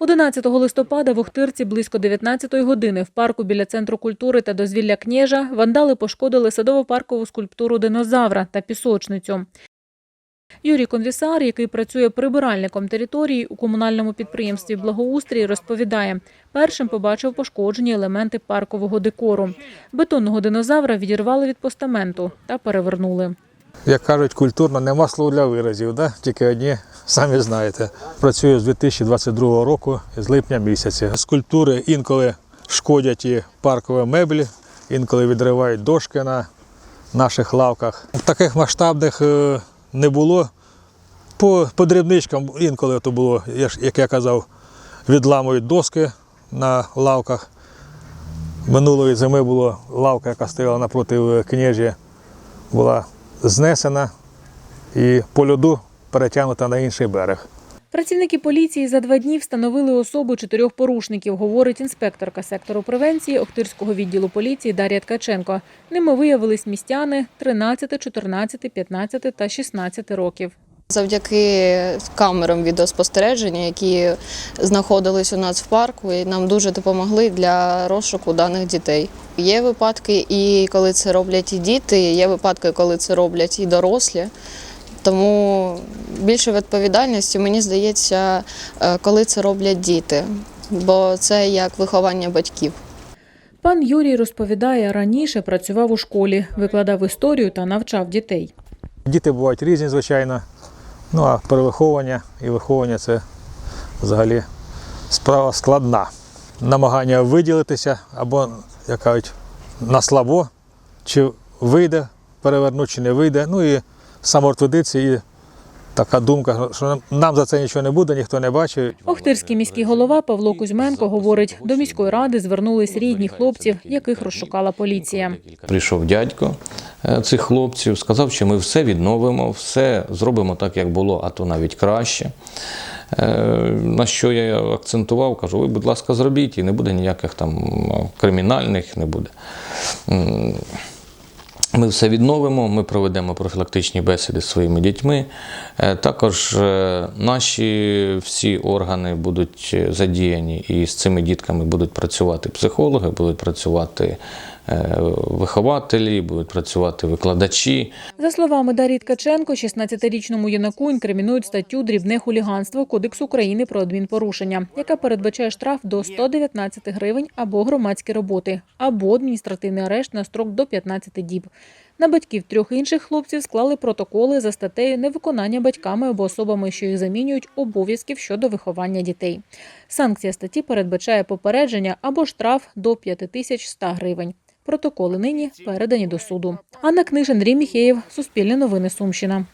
11 листопада в Охтирці близько 19-ї години в парку біля Центру культури та дозвілля Кнєжа вандали пошкодили садово-паркову скульптуру динозавра та пісочницю. Юрій Конвісар, який працює прибиральником території у комунальному підприємстві Благоустрій, розповідає, першим побачив пошкоджені елементи паркового декору. Бетонного динозавра відірвали від постаменту та перевернули. Як кажуть, культурно нема слов для виразів, да? тільки одні, самі знаєте. Працюю з 2022 року, з липня місяця. Скульптури інколи шкодять і паркові меблі, інколи відривають дошки на наших лавках. Таких масштабних е, не було. По, по дрібничкам інколи то було, як я казав, відламують доски на лавках. Минулої зими була лавка, яка стояла напроти княжі, була знесена і по льоду перетягнута на інший берег. Працівники поліції за два дні встановили особу чотирьох порушників, говорить інспекторка сектору превенції Охтирського відділу поліції Дар'я Ткаченко. Ними виявились містяни 13, 14, 15 та 16 років. Завдяки камерам відеоспостереження, які знаходились у нас в парку, і нам дуже допомогли для розшуку даних дітей. Є випадки, і коли це роблять і діти, є випадки, коли це роблять і дорослі. Тому більше відповідальності, мені здається, е, коли це роблять діти, бо це як виховання батьків. Пан Юрій розповідає, раніше працював у школі, викладав історію та навчав дітей. Діти бувають різні, звичайно. Ну а перевиховування і виховання це взагалі справа складна. Намагання виділитися або, як кажуть, на слабо, чи вийде перевернути, чи не вийде. Ну і самоутвердитися і така думка, що нам- за це нічого не буде, ніхто не бачить. Охтирський міський голова Павло Кузьменко говорить, до міської ради звернулись рідні хлопців, яких розшукала поліція. Прийшов дядько е, цих хлопців, сказав, що ми все відновимо, все зробимо так, як було, а то навіть краще. Е, На що я акцентував, кажу, ви, будь ласка, зробіть, і не буде ніяких там кримінальних, не буде. Ми все відновимо, ми проведемо профілактичні бесіди з своїми дітьми. Е, Також е, наші всі органи будуть е, задіяні, і з цими дітками будуть працювати психологи, будуть працювати вихователі, будуть працювати викладачі. За словами Дар'ї Ткаченко, 16-річному юнаку інкримінують статтю дрібне хуліганство Кодексу України про адмінпорушення, яка передбачає штраф до 119 гривень або громадські роботи, або адміністративний арешт на строк до 15 діб. На батьків трьох інших хлопців склали протоколи за статтею невиконання батьками або особами, що їх замінюють, обов'язків щодо виховання дітей. Санкція статті передбачає попередження або штраф до 5100 гривень. Протоколи нині передані до суду. Анна Книж, Андрій Міхеєв, Суспільне новини Сумщина.